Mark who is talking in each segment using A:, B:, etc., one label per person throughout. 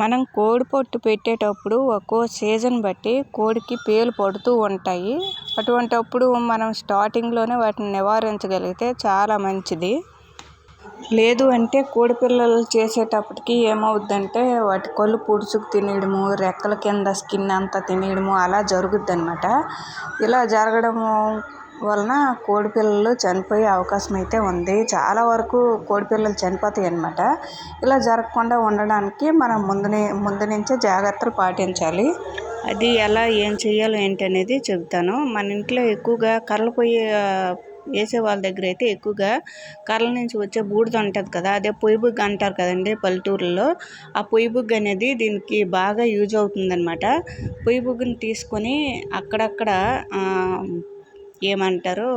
A: మనం కోడి పొట్టు పెట్టేటప్పుడు ఒక్కో సీజన్ బట్టి కోడికి పేలు పడుతూ ఉంటాయి. అటువంటప్పుడు మనం స్టార్టింగ్లోనే వాటిని నివారించగలిగితే చాలా మంచిది. లేదు అంటే కోడి పిల్లలు చేసేటప్పటికి ఏమవుద్దంటే వాటి కళ్ళు పుడుచుకు తినేయడము రెక్కల కింద స్కిన్ అంతా తినేయడము అలా జరుగుద్ది అనమాట ఇలా జరగడము వలన కోడి పిల్లలు చనిపోయే అవకాశం అయితే ఉంది. చాలా వరకు కోడి పిల్లలు చనిపోతాయి అన్నమాట. ఇలా జరగకుండా ఉండడానికి మనం ముందునే ముందు నుంచే జాగ్రత్తలు పాటించాలి. అది ఎలా ఏం చేయాలో ఏంటి అనేది చెబుతాను. మన ఇంట్లో ఎక్కువగా కర్రలు పొయ్యి వేసే వాళ్ళ దగ్గర అయితే ఎక్కువగా కర్రల నుంచి వచ్చే బూడిద ఉంటుంది కదా అదే పొయ్యి బుగ్గ అంటారు కదండి పల్లెటూరులో. ఆ పొయ్యి బుగ్గ అనేది దీనికి బాగా యూజ్ అవుతుందన్నమాట. పొయ్యి బుగ్గను తీసుకొని అక్కడక్కడ ఏమంటారు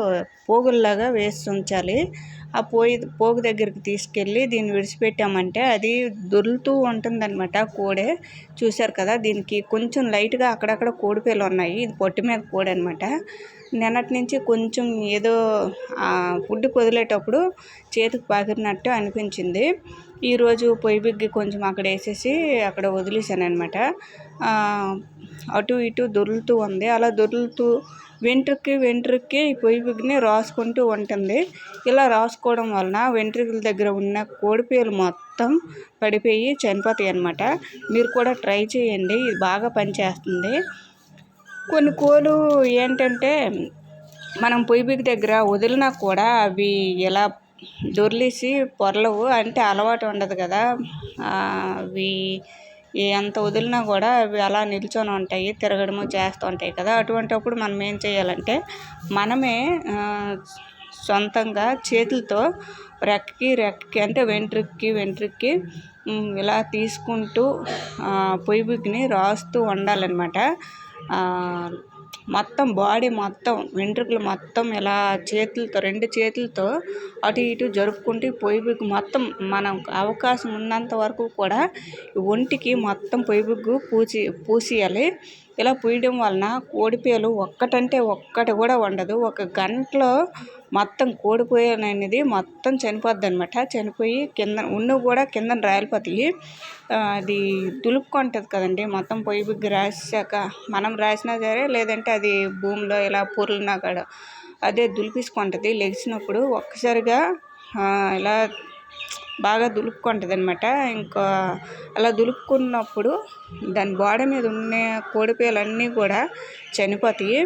A: పోగుల్లాగా వేసి ఉంచాలి ఆ పోయి పోగు దగ్గరికి తీసుకెళ్ళి దీన్ని విడిచిపెట్టామంటే అది దొరులుతూ ఉంటుందన్నమాట కోడే. చూశారు కదా దీనికి కొంచెం లైట్గా అక్కడక్కడ కోడిపేలు ఉన్నాయి. ఇది పొట్టి మీద కోడి అనమాట నిన్నటి నుంచి కొంచెం ఏదో ఫుడ్ వదిలేటప్పుడు చేతికి పాకినట్టు అనిపించింది. ఈరోజు పొయ్యి బిగ్గి కొంచెం అక్కడ వేసేసి అక్కడ వదిలేసాను అనమాట అటు ఇటు దొర్లుతూ ఉంది. అలా దొర్లుతూ వెంట్రుకి వెంట్రుకి పొయ్యిని పొయ్యి రాసుకుంటూ ఉంటుంది. ఇలా రాసుకోవడం వలన వెంట్రుకల దగ్గర ఉన్న కోడిపేలు మొత్తం పడిపోయి చనిపోతాయి అన్నమాట. మీరు కూడా ట్రై చేయండి. ఇది బాగా పనిచేస్తుంది. కొన్ని కోళ్ళు ఏంటంటే మనం పొయ్యి బిగ్ దగ్గర వదిలినా కూడా అవి ఇలా దొర్లేసి పొరలవు అంటే అలవాటు ఉండదు కదా. అవి ఎంత వదిలినా కూడా అవి అలా నిల్చొని ఉంటాయి తిరగడము చేస్తూ ఉంటాయి కదా. అటువంటప్పుడు మనం ఏం చేయాలంటే మనమే సొంతంగా చేతులతో రెక్కకి రెక్కకి అంటే వెంట్రుక్కి వెంట్రుక్కి ఇలా తీసుకుంటూ పొయ్యి బుగ్గిని రాస్తూ ఉండాలన్నమాట. మొత్తం బాడీ మొత్తం వెంట్రుకలు మొత్తం ఇలా చేతులతో రెండు చేతులతో అటు ఇటు జరుపుకుంటూ పొయ్యబిగ్గు మొత్తం మనం అవకాశం ఉన్నంత వరకు కూడా ఒంటికి మొత్తం పొయ్యి బిగ్గు పూసి పూసియాలి. ఇలా పూయడం వలన కోడిపేలు ఒక్కటంటే ఒక్కటి కూడా ఉండదు ఒక గంటలో మొత్తం కోడిపోయాను అనేది మొత్తం చనిపోద్ది అనమాట చనిపోయి కింద ఉన్న కూడా కింద రాలిపోతాయి. అది దులుపుకుంటుంది కదండి. మొత్తం పొయ్యి బిగ్గి రాసాక మనం రాసినా సరే లేదంటే అది భూమిలో ఇలా పొర్లినా కూడా అదే దులిపించుకుంటుంది లెగిసినప్పుడు ఒక్కసారిగా ఇలా బాగా దులుపుకుంటుంది అనమాట ఇంకా అలా దులుపుకున్నప్పుడు దాని బాడీ మీద ఉన్న కోడిపేలన్నీ కూడా చనిపోతాయి.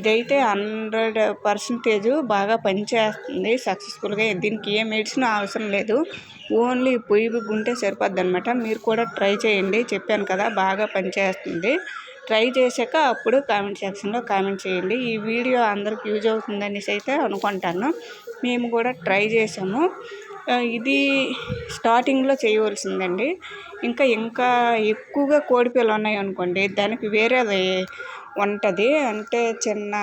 A: ఇదైతే హండ్రెడ్ పర్సంటేజ్ బాగా పనిచేస్తుంది సక్సెస్ఫుల్గా. దీనికి ఏ మెడిసిన్ అవసరం లేదు. ఓన్లీ పొయ్యి ఉంటే సరిపోద్ది అనమాట మీరు కూడా ట్రై చేయండి. చెప్పాను కదా బాగా పనిచేస్తుంది. ట్రై చేశాక అప్పుడు కామెంట్ సెక్షన్లో కామెంట్ చేయండి. ఈ వీడియో అందరికి యూజ్ అవుతుందనేసి అయితే అనుకుంటాను. మేము కూడా ట్రై చేసాము ఇది స్టార్టింగ్లో చేయవలసిందండి. ఇంకా ఇంకా ఎక్కువగా కోడిపిల్లలు ఉన్నాయి అనుకోండి దానికి వేరేది ఉంటుంది. అంటే చిన్న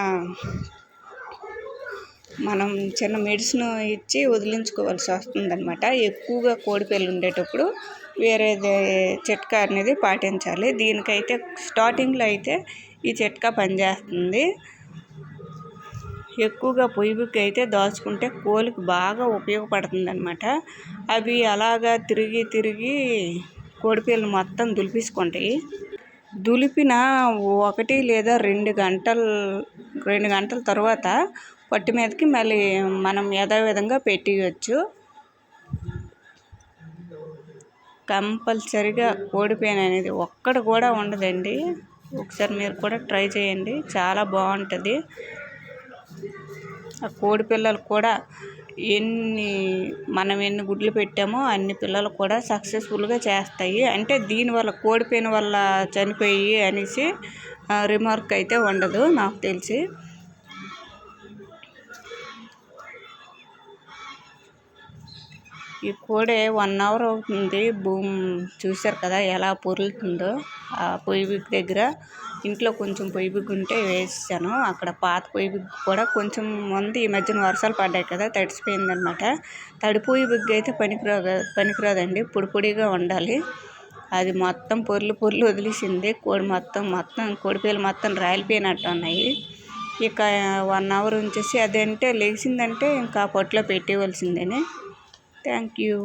A: మనం చిన్న మెడిసిన్ ఇచ్చి వదిలించుకోవాల్సి వస్తుంది అనమాట ఎక్కువగా కోడిపిల్లలు ఉండేటప్పుడు వేరేది చిట్కా అనేది పాటించాలి. దీనికైతే స్టార్టింగ్లో అయితే ఈ చిట్కా పనిచేస్తుంది. ఎక్కువగా పొయ్యికి అయితే దాచుకుంటే కోలికి బాగా ఉపయోగపడుతుంది అనమాట అవి అలాగా తిరిగి తిరిగి కోడిపిల్లలు మొత్తం దులిపించుకుంటాయి దులిపిన ఒకటి లేదా రెండు గంటలు రెండు గంటల తర్వాత పట్టు మీదకి మళ్ళీ మనం యథావిధంగా పెట్టేయచ్చు. కంపల్సరిగా కోడిపేన అనేది ఒక్కడ కూడా ఉండదండి. ఒకసారి మీరు కూడా ట్రై చేయండి. చాలా బాగుంటుంది. ఆ కోడి పిల్లలు కూడా ఎన్ని మనం ఎన్ని గుడ్లు పెట్టామో అన్ని పిల్లలు కూడా సక్సెస్ఫుల్గా చేస్తాయి. అంటే దీనివల్ల కోడిపోయిన వల్ల చనిపోయి అనేసి రిమార్క్ అయితే ఉండదు నాకు తెలిసి. ఈ కోడి వన్ అవర్ అవుతుంది. భూమి చూశారు కదా ఎలా పొరులుతుందో. ఆ పొయ్యి దగ్గర ఇంట్లో కొంచెం పొయ్యి బిగ్గు ఉంటే వేసాను. అక్కడ పాత పొయ్యి బిగ్గు కూడా కొంచెం ఉంది ఈ మధ్యన వర్షాలు పడ్డాయి కదా తడిసిపోయింది అనమాట తడి పొయ్యి బిగ్గు అయితే పనికిరాదు పనికిరాదండి. పొడి పొడిగా ఉండాలి. అది మొత్తం పొర్లు పొర్లు వదిలేసింది. కోడి మొత్తం మొత్తం కోడిపిల్లలు మొత్తం రాలిపోయినట్టు ఉన్నాయి. ఇక వన్ అవర్ ఉంచేసి అదంటే లేచిందంటే ఇంకా పొట్లో పెట్టేవలసిందేనే ಥ್ಯಾಂಕ್ ಯು